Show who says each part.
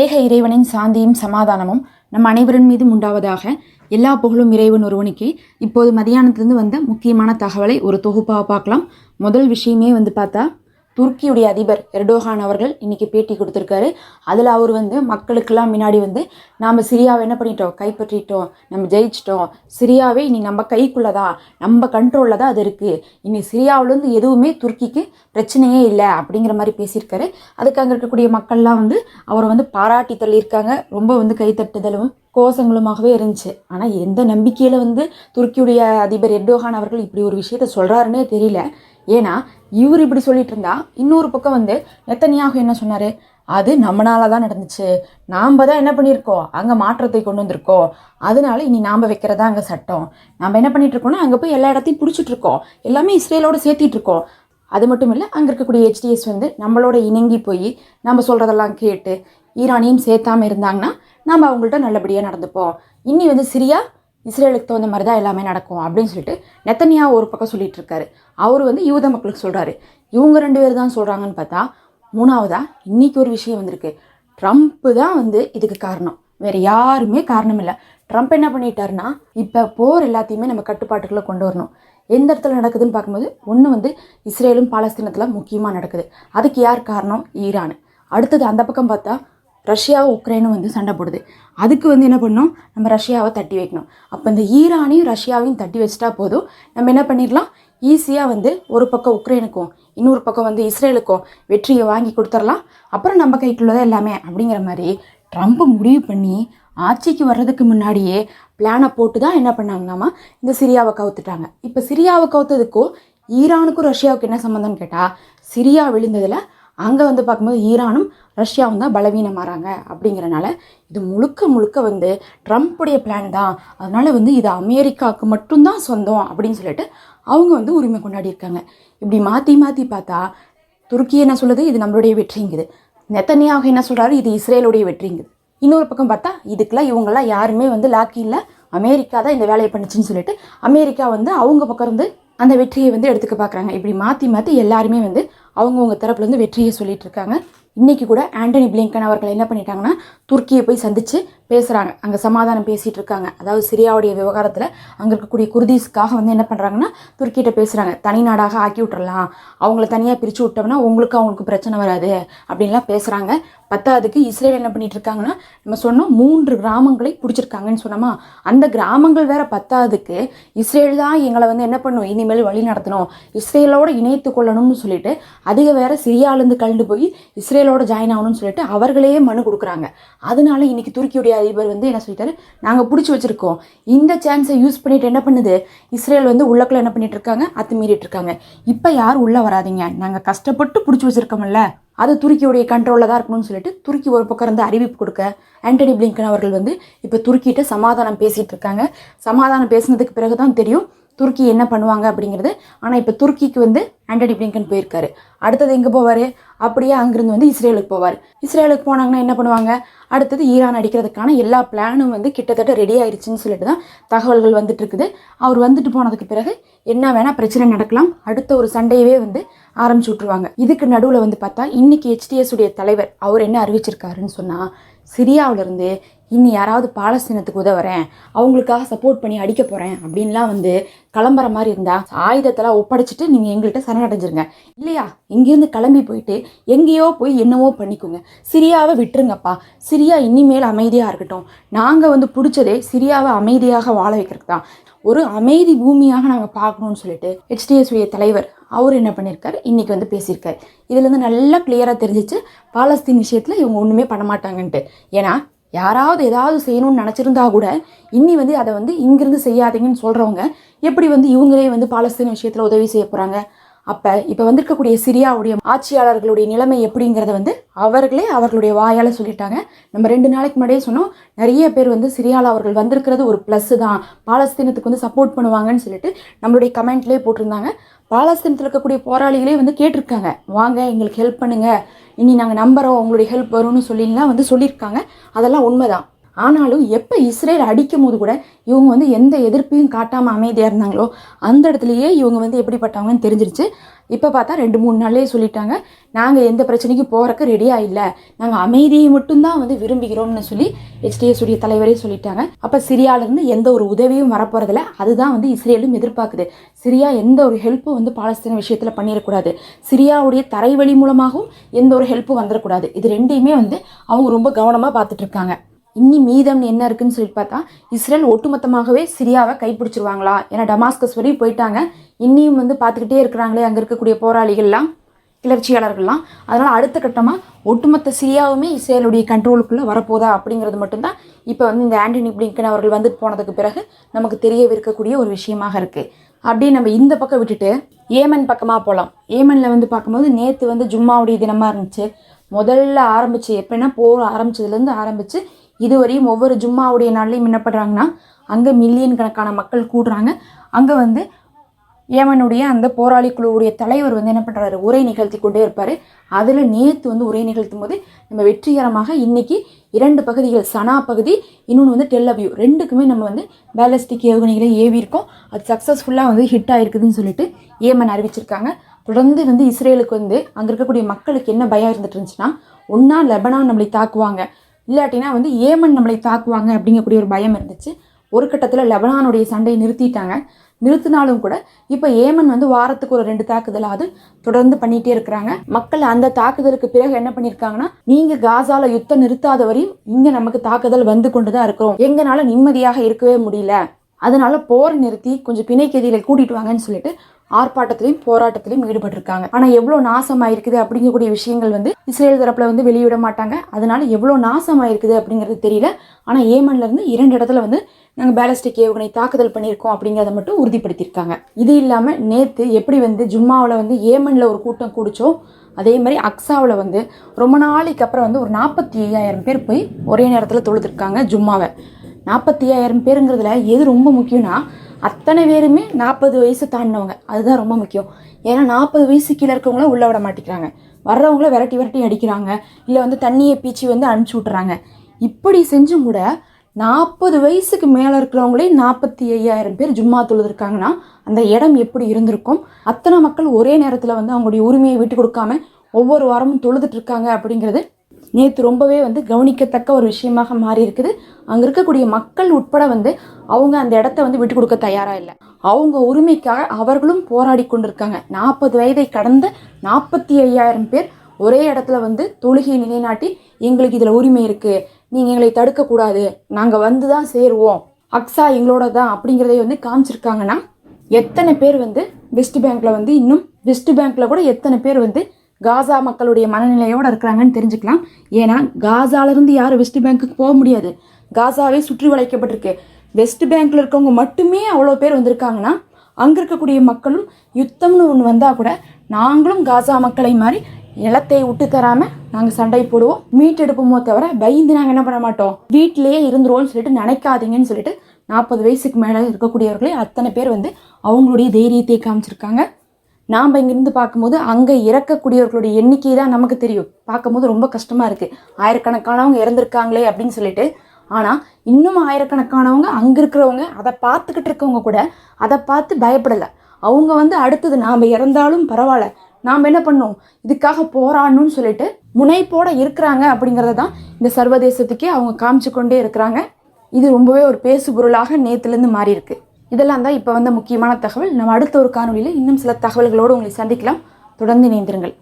Speaker 1: ஏக இறைவனின் சாந்தியும் சமாதானமும் நம் அனைவரின் மீதும் உண்டாவதாக எல்லா புகழும் இறைவன் ஒருவனுக்கு. இப்போது மதியானத்துலேருந்து வந்த முக்கியமான தகவலை ஒரு தொகுப்பாக பார்க்கலாம். முதல் விஷயமே வந்து பார்த்தா துருக்கியுடைய அதிபர் எர்டோகான் அவர்கள் இன்னைக்கு பேட்டி கொடுத்துருக்காரு. அதில் அவர் வந்து மக்களுக்கெல்லாம் முன்னாடி வந்து நாம் சிரியாவை என்ன பண்ணிட்டோம்? கைப்பற்றிட்டோம். நம்ம ஜெயிச்சிட்டோம். சிரியாவே இனி நம்ம கைக்குள்ளே தான் நம்ம கண்ட்ரோலில் தான் அது இருக்குது இனி சிரியாவிலேருந்து எதுவுமே துருக்கிக்கு பிரச்சனையே இல்லை. அப்படிங்கிற மாதிரி பேசியிருக்காரு. அதுக்கு அங்கே இருக்கக்கூடிய மக்கள்லாம் வந்து அவரை வந்து பாராட்டி தள்ளியிருக்காங்க. ரொம்ப வந்து கைத்தட்டுதலும் கோஷங்களுமாகவே இருந்துச்சு. ஆனால் எந்த நம்பிக்கையில் வந்து துருக்கியுடைய அதிபர் எர்டோகான் அவர்கள் இப்படி ஒரு விஷயத்த சொல்கிறாருன்னே தெரியல. ஏன்னா இவர் இப்படி சொல்லிட்டு இருந்தா இன்னொரு பக்கம் வந்து நெத்தனியாக என்ன சொன்னார்? அது நம்மளால தான் நடந்துச்சு. நாம் தான் என்ன பண்ணியிருக்கோம்? அங்கே மாற்றத்தை கொண்டு வந்திருக்கோம். அதனால இனி நாம் வைக்கிறதா அங்கே சட்டம். நம்ம என்ன பண்ணிட்டு இருக்கோம்னா அங்கே போய் எல்லா இடத்தையும் பிடிச்சிட்டு இருக்கோம் எல்லாமே இஸ்ரேலோட சேர்த்திட்டு இருக்கோம் அது மட்டும் இல்லை அங்கே இருக்கக்கூடிய ஹெச்டிஎஸ் வந்து நம்மளோட இணங்கி போய் நம்ம சொல்கிறதெல்லாம் கேட்டு ஈரானையும் சேர்த்தாம இருந்தாங்கன்னா நம்ம அவங்கள்ட்ட நல்லபடியாக நடந்துப்போம். இன்னி வந்து சிரியா இஸ்ரேலுக்கு தகுந்த மாதிரி தான் எல்லாமே நடக்கும் அப்படின்னு சொல்லிட்டு நெத்தனியா ஒரு பக்கம் சொல்லிட்டு இருக்காரு அவர் வந்து யூத மக்களுக்கு சொல்கிறாரு இவங்க ரெண்டு பேர் தான் சொல்கிறாங்கன்னு பார்த்தா மூணாவதாக இன்றைக்கி ஒரு விஷயம் வந்திருக்கு. ட்ரம்ப்பு தான் வந்து இதுக்கு காரணம். வேறு யாருமே காரணம் இல்லை. ட்ரம்ப் என்ன பண்ணிட்டாருன்னா இப்போ போர் எல்லாத்தையுமே நம்ம கட்டுப்பாட்டுக்குள்ளே கொண்டு வரணும். எந்த இடத்துல நடக்குதுன்னு பார்க்கும்போது ஒன்று வந்து இஸ்ரேலும் பாலஸ்தீனத்தில் முக்கியமாக நடக்குது. அதுக்கு யார் காரணம்? ஈரான். அடுத்தது அந்த பக்கம் பார்த்தா ரஷ்யாவும் உக்ரைனும் வந்து சண்டை போடுது. அதுக்கு வந்து என்ன பண்ணணும் நம்ம ரஷ்யாவை தட்டி வைக்கணும். அப்போ இந்த ஈரானையும் ரஷ்யாவையும் தட்டி வச்சிட்டா போதும். நம்ம என்ன பண்ணிடலாம்? ஈஸியாக வந்து ஒரு பக்கம் உக்ரைனுக்கும் இன்னொரு பக்கம் வந்து இஸ்ரேலுக்கும் வெற்றியை வாங்கி கொடுத்துடலாம். அப்புறம் நம்ம கைக்குள்ளதான் எல்லாமே அப்படிங்கிற மாதிரி ட்ரம்ப் முடிவு பண்ணி ஆட்சிக்கு வர்றதுக்கு முன்னாடியே பிளானை போட்டு தான் என்ன பண்ணாங்கன்னாமா இந்த சிரியாவை கவுத்துட்டாங்க. இப்போ சிரியாவை கவுத்ததுக்கும் ஈரானுக்கும் ரஷ்யாவுக்கு என்ன சம்மந்தம்னு கேட்டால் சிரியா விழுந்ததில் அங்கே வந்து பார்க்கும்போது ஈரானும் ரஷ்யாவும் தான் பலவீனமாகறாங்க அப்படிங்கிறனால இது முழுக்க முழுக்க வந்து ட்ரம்ப்புடைய பிளான் தான். அதனால் வந்து இது அமெரிக்காவுக்கு மட்டும்தான் சொந்தம் அப்படின்னு சொல்லிட்டு அவங்க வந்து உரிமை கொண்டாடி இருக்காங்க. இப்படி மாற்றி மாற்றி பார்த்தா துருக்கி என்ன சொல்லுது? இது நம்மளுடைய வெற்றிங்குது நெத்தனியாக என்ன சொல்கிறாரு இது இஸ்ரேலுடைய வெற்றிங்குது இன்னொரு பக்கம் பார்த்தா இதுக்கெல்லாம் இவங்கெல்லாம் யாருமே வந்து லாக்கி இல்லை. அமெரிக்கா தான் இந்த வேலையை பண்ணுச்சுன்னு சொல்லிட்டு அமெரிக்கா வந்து அவங்க பக்கம் இருந்து அந்த வெற்றியை வந்து எடுத்துக்க பார்க்குறாங்க இப்படி மாற்றி மாற்றி எல்லாருமே வந்து அவங்கவுங்க தரப்புலேருந்து வெற்றியை சொல்லிட்டு இருக்காங்க. இன்னைக்கு கூட ஆண்டனி பிளிங்கன் அவர்கள் என்ன பண்ணிட்டாங்கன்னா துருக்கியை போய் சந்தித்து பேசுகிறாங்க அங்கே சமாதானம் பேசிகிட்டு இருக்காங்க. அதாவது சிரியாவுடைய விவகாரத்தில் அங்கே இருக்கக்கூடிய குர்தீஸ்க்காக வந்து என்ன பண்ணுறாங்கன்னா துருக்கிட்ட பேசுகிறாங்க தனி நாடாக ஆக்கி விட்டுறலாம். அவங்கள தனியாக பிரித்து விட்டோம்னா உங்களுக்கு அவங்களுக்கு பிரச்சனை வராது அப்படின்லாம் பேசுகிறாங்க பத்தாவதுக்கு இஸ்ரேல் என்ன பண்ணிட்டு இருக்காங்கன்னா நம்ம சொன்னோம் மூன்று கிராமங்களை பிடிச்சிருக்காங்கன்னு சொன்னோமா? அந்த கிராமங்கள் வேற பத்தாவதுக்கு இஸ்ரேல் தான் எங்களை வந்து என்ன பண்ணும்? இனிமேல் வழி நடத்தணும். இஸ்ரேலோட இணைத்து கொள்ளணும்னு சொல்லிட்டு அதிக வேற சிரியாவிலேருந்து கலந்து போய் இஸ்ரேலோட ஜாயின் ஆகணும்னு சொல்லிட்டு அவர்களே மனு கொடுக்குறாங்க. அதனால இன்னைக்கு துருக்கியுடைய அதிபர் வந்து என்ன சொல்லிட்டாரு? நாங்கள் பிடிச்சி வச்சிருக்கோம். இந்த சான்ஸை யூஸ் பண்ணிட்டு என்ன பண்ணுது? இஸ்ரேல் வந்து உள்ளக்குள்ள என்ன பண்ணிட்டு இருக்காங்க? அத்துமீறிட்டு இருக்காங்க. இப்போ யாரும் உள்ளே வராதீங்க? நாங்கள் கஷ்டப்பட்டு பிடிச்சி வச்சிருக்கோம்ல. அது துருக்கியுடைய கண்ட்ரோலில் தான் இருக்கணும்னு சொல்லிட்டு துருக்கி ஒரு பக்கம் இருந்து அறிவிப்பு கொடுக்க ஆண்டனி பிளிங்கன் அவர்கள் வந்து இப்போ துருக்கிட்ட சமாதானம் பேசிகிட்டு இருக்காங்க. சமாதானம் பேசினதுக்கு பிறகு தான் தெரியும் துருக்கி என்ன பண்ணுவாங்க அப்படிங்கிறது. ஆனால் இப்போ துருக்கிக்கு வந்து ஆண்டனி பிளிங்கன் போயிருக்காரு. அடுத்தது எங்கே போவார்? அப்படியே அங்கேருந்து வந்து இஸ்ரேலுக்கு போவார். இஸ்ரேலுக்கு போனாங்கன்னா என்ன பண்ணுவாங்க? அடுத்தது ஈரான் அடிக்கிறதுக்கான எல்லா பிளானும் வந்து கிட்டத்தட்ட ரெடி ஆயிடுச்சுன்னு சொல்லிட்டு தான் தகவல்கள் வந்துட்டு இருக்குது. அவர் வந்துட்டு போனதுக்கு பிறகு என்ன வேணால் பிரச்சனை நடக்கலாம். அடுத்த ஒரு சண்டையவே வந்து ஆரம்பிச்சு விட்ருவாங்க இதுக்கு நடுவில் வந்து பார்த்தா இன்றைக்கி ஹெச்டிஎஸ் உடைய தலைவர் அவர் என்ன அறிவிச்சிருக்காருன்னு சொன்னால் சிரியாவிலிருந்து இனி யாராவது பாலஸ்தீனத்துக்கு உதவுறேன். அவங்களுக்காக சப்போர்ட் பண்ணி அடிக்க போகிறேன் அப்படின்லாம் வந்து கிளம்புற மாதிரி இருந்தால் ஆயுதத்தெல்லாம் ஒப்படைச்சிட்டு நீங்கள் எங்கள்கிட்ட சரணடைஞ்சிருங்க. இல்லையா? இங்கேருந்து கிளம்பி போயிட்டு எங்கேயோ போய் என்னவோ பண்ணிக்கோங்க. சிரியாவை விட்டுருங்கப்பா. சிரியா இனிமேல் அமைதியாக இருக்கட்டும். நாங்கள் வந்து பிடிச்சதே சிரியாவை அமைதியாக வாழ வைக்கிறதுக்கு தான். ஒரு அமைதி பூமியாக நாங்கள் பார்க்கணும்னு சொல்லிட்டு ஹெச்டிஎஸ் தலைவர் அவர் என்ன பண்ணியிருக்காரு இன்றைக்கி வந்து பேசியிருக்காரு. இதுலேருந்து நல்லா கிளியராக தெரிஞ்சிச்சு பாலஸ்தீன் விஷயத்தில் இவங்க ஒன்றுமே பண்ண மாட்டாங்கன்ட்டு. ஏன்னா யாராவது ஏதாவது செய்யணும்னு நினச்சிருந்தா கூட இன்னி வந்து அதை வந்து இங்கிருந்து செய்யாதீங்கன்னு சொல்கிறவங்க எப்படி வந்து இவங்களே வந்து பாலஸ்தீன விஷயத்தில் உதவி செய்ய போகிறாங்க அப்போ இப்போ வந்திருக்கக்கூடிய சிரியாவுடைய ஆட்சியாளர்களுடைய நிலைமை எப்படிங்கிறத வந்து அவர்களே அவர்களுடைய வாயால் சொல்லிட்டாங்க. நம்ம ரெண்டு நாளைக்கு முன்னாடியே சொன்னோம் நிறைய பேர் வந்து சிரியாவில் அவர்கள் வந்திருக்கிறது ஒரு ப்ளஸ் தான். பாலஸ்தீனத்துக்கு வந்து சப்போர்ட் பண்ணுவாங்கன்னு சொல்லிட்டு நம்மளுடைய கமெண்ட்லேயே போட்டிருந்தாங்க. பாலஸ்தீனத்தில் இருக்கக்கூடிய போராளிகளே வந்து கேட்டிருக்காங்க வாங்க எங்களுக்கு ஹெல்ப் பண்ணுங்க. இனி நாங்கள் நம்புகிறோம் உங்களுடைய ஹெல்ப் வரும்னு சொல்லிலாம் வந்து சொல்லியிருக்காங்க. அதெல்லாம் உண்மைதான். ஆனாலும் எப்போ இஸ்ரேல் அடிக்கும் போது கூட இவங்க வந்து எந்த எதிர்ப்பையும் காட்டாமல் அமைதியாக இருந்தாங்களோ அந்த இடத்துலையே இவங்க வந்து எப்படிப்பட்டவங்கன்னு தெரிஞ்சிருச்சு. இப்போ பார்த்தா ரெண்டு மூணு நாள்லேயே சொல்லிட்டாங்க. நாங்கள் எந்த பிரச்சனைக்கும் போகிறக்கு ரெடியாக இல்லை. நாங்கள் அமைதியை மட்டும்தான் வந்து விரும்புகிறோம்னு சொல்லி HDS உடைய தலைவரே சொல்லிட்டாங்க. அப்போ சிரியாவிலேருந்து எந்த ஒரு உதவியும் வரப்போகிறதில்ல அதுதான் வந்து இஸ்ரேலும் எதிர்பார்க்குது. சிரியா எந்த ஒரு ஹெல்ப்பும் வந்து பாலஸ்தீன விஷயத்தில் பண்ணிடக்கூடாது. சிரியாவுடைய தரைவழி மூலமாகவும் எந்த ஒரு ஹெல்ப்பும் வந்துடக்கூடாது. இது ரெண்டையுமே வந்து அவங்க ரொம்ப கவனமாக பார்த்துட்ருக்காங்க இன்னி மீதம் என்ன இருக்குன்னு சொல்லி பார்த்தா இஸ்ரேல் ஒட்டுமொத்தமாகவே சிரியாவை கைப்பிடிச்சிருவாங்களா? ஏன்னா டமாஸ்கஸ் வரையும் போயிட்டாங்க. இன்னியும் வந்து பார்த்துக்கிட்டே இருக்கிறாங்களே அங்கே இருக்கக்கூடிய போராளிகள்லாம் கிளர்ச்சியாளர்கள்லாம். அதனால் அடுத்த கட்டமாக ஒட்டுமொத்த சிரியாவுமே இஸ்ரேலுடைய கண்ட்ரோலுக்குள்ளே வரப்போதா அப்படிங்கிறது மட்டும்தான் இப்போ வந்து இந்த ஆண்டனி பிளிங்கன் அவர்கள் வந்துட்டு போனதுக்கு பிறகு நமக்கு தெரியவிருக்கக்கூடிய ஒரு விஷயமாக இருக்குது அப்படியே நம்ம இந்த பக்கம் விட்டுட்டு ஏமன் பக்கமாக போகலாம் ஏமனில் வந்து பார்க்கும்போது நேற்று வந்து ஜும்மாவுடைய தினமாக இருந்துச்சு. முதல்ல ஆரம்பித்து எப்படின்னா போர் ஆரம்பிச்சதுலேருந்து ஆரம்பித்து இதுவரையும் ஒவ்வொரு ஜும்மாவுடைய நாள்லையும் என்ன பண்ணுறாங்கன்னா அங்கே மில்லியன் கணக்கான மக்கள் கூடுறாங்க. அங்கே வந்து ஏமனுடைய அந்த போராளி குழுவுடைய தலைவர் வந்து என்ன பண்ணுறாரு உரை நிகழ்த்தி கொண்டே இருப்பார். அதில் நேற்று வந்து உரை நிகழ்த்தும் போது நம்ம வெற்றிகரமாக இன்னைக்கு இரண்டு பகுதிகள் சனா பகுதி இன்னொன்று வந்து டெல்லவியூ ரெண்டுக்குமே நம்ம வந்து பேலஸ்டிக் ஏவுகணைகளை ஏவி இருக்கோம் அது சக்ஸஸ்ஃபுல்லாக வந்து ஹிட் ஆகிருக்குதுன்னு சொல்லிட்டு ஏமன் அறிவிச்சிருக்காங்க. தொடர்ந்து வந்து இஸ்ரேலுக்கு வந்து அங்கே இருக்கக்கூடிய மக்களுக்கு என்ன பயம் இருந்துட்டு இருந்துச்சுன்னா ஒன்றா லெபனான் நம்மளை தாக்குவாங்க. இல்லாட்டினா வந்து ஏமன் நம்மளை தாக்குவாங்க அப்படிங்கக்கூடிய ஒரு பயம் இருந்துச்சு. ஒரு கட்டத்தில் லெபனானுடைய சண்டையை நிறுத்திட்டாங்க. நிறுத்தினாலும் கூட இப்போ ஏமன் வந்து வாரத்துக்கு ஒரு ரெண்டு தாக்குதலாவது தொடர்ந்து பண்ணிகிட்டே இருக்கிறாங்க. மக்கள் அந்த தாக்குதலுக்கு பிறகு என்ன பண்ணியிருக்காங்கன்னா நீங்கள் காசால யுத்தம் நிறுத்தாத வரையும் இங்கே நமக்கு தாக்குதல் வந்து கொண்டு தான் இருக்கிறோம். எங்களால் நிம்மதியாக இருக்கவே முடியல. அதனால போர் நிறுத்தி கொஞ்சம் பிணைக்கதிகளை கூட்டிட்டு வாங்கன்னு சொல்லிட்டு ஆர்ப்பாட்டத்திலையும் போராட்டத்திலையும் ஈடுபட்டிருக்காங்க. ஆனா எவ்வளவு நாசமாயிருக்குது அப்படிங்கக்கூடிய விஷயங்கள் வந்து இஸ்ரேல் தரப்புல வந்து வெளியிட மாட்டாங்க. அதனால எவ்வளவு நாசமாயிருக்குது அப்படிங்கிறது தெரியல. ஆனா ஏமன்ல இருந்து இரண்டு இடத்துல வந்து நாங்கள் பேலஸ்டிக் ஏவுகணை தாக்குதல் பண்ணியிருக்கோம் அப்படிங்கிறத மட்டும் உறுதிப்படுத்தியிருக்காங்க. இது இல்லாமல் நேற்று எப்படி வந்து ஜும்மாவில் வந்து ஏமனில் ஒரு கூட்டம் கூடிச்சோ அதே மாதிரி அக்ஸாவில் வந்து ரொம்ப நாளைக்கு அப்புறம் வந்து ஒரு நாற்பத்தி ஐயாயிரம் பேர் போய் ஒரே நேரத்தில் தொழுதுருக்காங்க ஜும்மாவை. நாற்பத்தி ஐயாயிரம் பேருங்கிறதுல எது ரொம்ப முக்கியம்னா அத்தனை பேருமே நாற்பது வயசு தாண்டினவங்க. அதுதான் ரொம்ப முக்கியம். ஏன்னா நாற்பது வயசு கீழே இருக்கவங்கள உள்ளே விட மாட்டேங்கிறாங்க வர்றவங்கள விரட்டி விரட்டி அடிக்கிறாங்க. இல்லை வந்து தண்ணியை பீச்சி வந்து அனுப்பிச்சி விட்றாங்க இப்படி செஞ்சும் கூட நாற்பது வயசுக்கு மேலே இருக்கிறவங்களே நாற்பத்தி ஐயாயிரம் பேர் ஜும்மா தொழுதுருக்காங்கன்னா அந்த இடம் எப்படி இருந்திருக்கும்? அத்தனை மக்கள் ஒரே நேரத்தில் வந்து அவங்களுடைய உரிமையை விட்டு கொடுக்காம ஒவ்வொரு வாரமும் தொழுதுட்டு இருக்காங்க அப்படிங்கிறது நேற்று ரொம்பவே வந்து கவனிக்கத்தக்க ஒரு விஷயமாக மாறி இருக்குது. அங்கே இருக்கக்கூடிய மக்கள் உட்பட வந்து அவங்க அந்த இடத்த வந்து விட்டு கொடுக்க தயாராக இல்லை. அவங்க உரிமைக்காக அவர்களும் போராடி கொண்டிருக்காங்க. நாற்பது வயதை கடந்த நாற்பத்தி ஐயாயிரம் பேர் ஒரே இடத்துல வந்து தொழுகையை நிலைநாட்டி எங்களுக்கு இதில் உரிமை இருக்குது நீங்கள் எங்களை தடுக்கக்கூடாது நாங்கள் வந்து தான் சேருவோம். அக்ஸா எங்களோட தான் அப்படிங்கிறதை வந்து காமிச்சிருக்காங்கன்னா எத்தனை பேர் வந்து வெஸ்ட் பேங்க்ல வந்து இன்னும் வெஸ்ட் பேங்க்ல கூட எத்தனை பேர் வந்து காசா மக்களுடைய மனநிலையோடு இருக்கிறாங்கன்னு தெரிஞ்சுக்கலாம். ஏன்னா காசாலேருந்து யாரும் வெஸ்ட் பேங்க்குக்கு போக முடியாது. காசாவே சுற்றி வளைக்கப்பட்டிருக்கு. வெஸ்ட் பேங்க்கில் இருக்கவங்க மட்டுமே அவ்வளோ பேர் வந்திருக்காங்கன்னா அங்கே இருக்கக்கூடிய மக்களும் யுத்தம்னு ஒன்று வந்தால் கூட நாங்களும் காசா மக்களை மாதிரி நிலத்தை விட்டு தராமல் நாங்கள் சண்டை போடுவோம். மீட்டெடுப்போமோ தவிர பயந்து நாங்கள் என்ன பண்ண மாட்டோம். வீட்டிலேயே இருந்துருவோம்னு சொல்லிட்டு நினைக்காதீங்கன்னு சொல்லிட்டு நாற்பது வயசுக்கு மேலே இருக்கக்கூடியவர்களே அத்தனை பேர் வந்து அவங்களுடைய தைரியத்தை காமிச்சிருக்காங்க. நாம் இங்கிருந்து பார்க்கும்போது அங்கே இறக்கக்கூடியவர்களுடைய எண்ணிக்கை தான் நமக்கு தெரியும். பார்க்கும்போது ரொம்ப கஷ்டமாக இருக்குது ஆயிரக்கணக்கானவங்க இறந்துருக்காங்களே அப்படின்னு சொல்லிட்டு. ஆனால் இன்னும் ஆயிரக்கணக்கானவங்க அங்கே இருக்கிறவங்க அதை பார்த்துக்கிட்டு இருக்கவங்க கூட அதை பார்த்து பயப்படலை. அவங்க வந்து அடுத்தது நாம் இறந்தாலும் பரவாயில்ல. நாம் என்ன பண்ணோம் இதுக்காக போராடணும்னு சொல்லிட்டு முனைப்போட இருக்கிறாங்க அப்படிங்கிறத தான் இந்த சர்வதேசத்துக்கே அவங்க காமிச்சு கொண்டே இருக்கிறாங்க. இது ரொம்பவே ஒரு பேசு பொருளாக நேற்றுலேருந்து மாறியிருக்கு. இதெல்லாம் தான் இப்போ வந்த முக்கியமான தகவல். நம்ம அடுத்த ஒரு காணொலியில் இன்னும் சில தகவல்களோடு உங்களை சந்திக்கலாம். தொடர்ந்து இணைந்திருங்கள்.